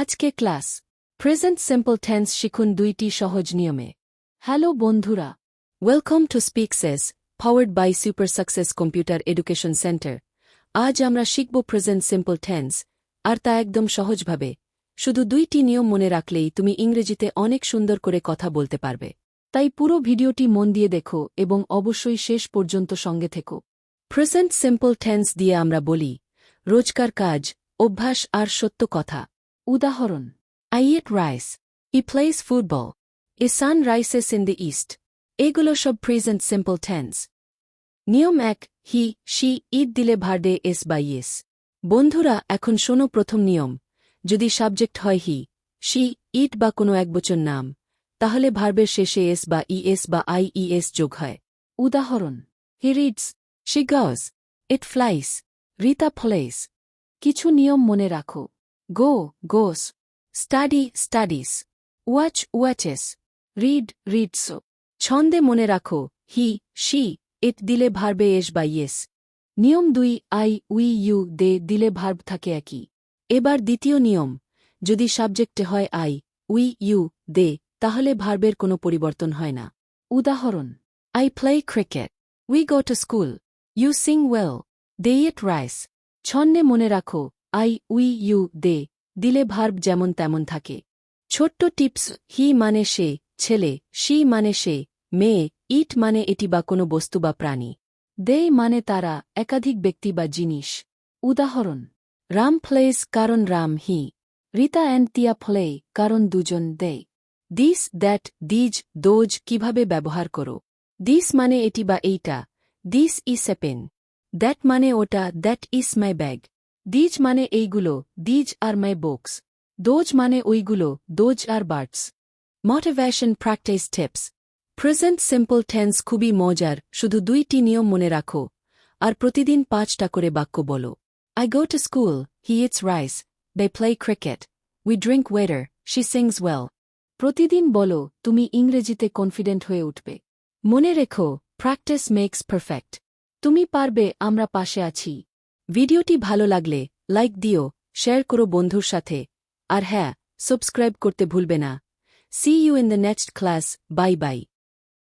আজকে class. Present simple tense শিখুন দুইটি সহজ নিয়মে। হ্যালো বন্ধুরা, welcome to speak success powered by super success computer education centre. আজ আমরা শিখব প্রেজেন্ট সিম্পল টেন্স, আর তা একদম সহজভাবে। শুধু দুইটি নিয়ম মনে রাখলেই তুমি ইংরেজিতে অনেক সুন্দর করে কথা বলতে পারবে। তাই পুরো ভিডিওটি মন দিয়ে দেখো এবং অবশ্যই শেষ পর্যন্ত সঙ্গে থেকো। প্রেজেন্ট সিম্পল টেন্স দিয়ে আমরা বলি, রোজকার কাজ, অভ্যাস আর সত্য কথা। উদাহরণ I eat rice he plays football a sun rises in the east এগুলো সব প্রেজেন্ট সিম্পল টেন্স নিয়ম এক হি শি ঈদ দিলে ভার্ডে এস বা ইয়েস বন্ধুরা এখন শোনো প্রথম নিয়ম যদি সাবজেক্ট হয় হি শি ইট বা কোনো একবচন নাম তাহলে ভার্বের শেষে এস বা ইএস বা আই ইএস যোগ হয় উদাহরণ হি রিডস শি গজ ইট ফ্লাইস রিতা ফ্লেস কিছু নিয়ম মনে রাখো go goes study studies watch watches read reads ছন্দে মনে রাখো হি শি ইট দিলে ভার্বে এস বা ইয়েস নিয়ম দুই আই উই ইউ দে দিলে ভার্ব থাকে একই। এবার দ্বিতীয় নিয়ম, যদি সাবজেক্টে হয় আই উই ইউ দে তাহলে ভার্বের কোনো পরিবর্তন হয় না। উদাহরণ I play cricket we go to school you sing well they eat rice ছন্নে মনে রাখো আই উই ইউ দে, দিলে ভার্ব যেমন তেমন থাকে। ছোট্ট টিপস, হি মানে সে, ছেলে, শি মানে সে, মেয়ে, ইট মানে এটি বা কোনো বস্তু বা প্রাণী। দে মানে তারা, একাধিক ব্যক্তি বা জিনিস। উদাহরণ, রাম প্লেস কারণ Ram he. Rita and Tia play কারণ দুজন they. This, that, these, those কীভাবে ব্যবহার করো। দিস মানে এটি বা এইটা। This is a pen. That মানে ওটা, that is my bag. These মানে এইগুলো these are my books those মানে ওইগুলো those are birds motivation practice tips present simple tense খুবই মজার, শুধু দুইটি নিয়ম মনে রাখো। আর প্রতিদিন পাঁচটা করে বাক্য বলো। I go to school he eats rice they play cricket we drink water she sings well প্রতিদিন বলো, তুমি ইংরেজিতে কনফিডেন্ট হয়ে উঠবে। মনে রেখো প্র্যাকটিস মেক্স পারফেক্ট তুমি পারবে, আমরা পাশে আছি। ভিডিওটি ভালো লাগলে লাইক দিও, শেয়ার করো বন্ধুর সাথে। আর হ্যাঁ সাবস্ক্রাইব করতে ভুলবে না। See you in the next class bye bye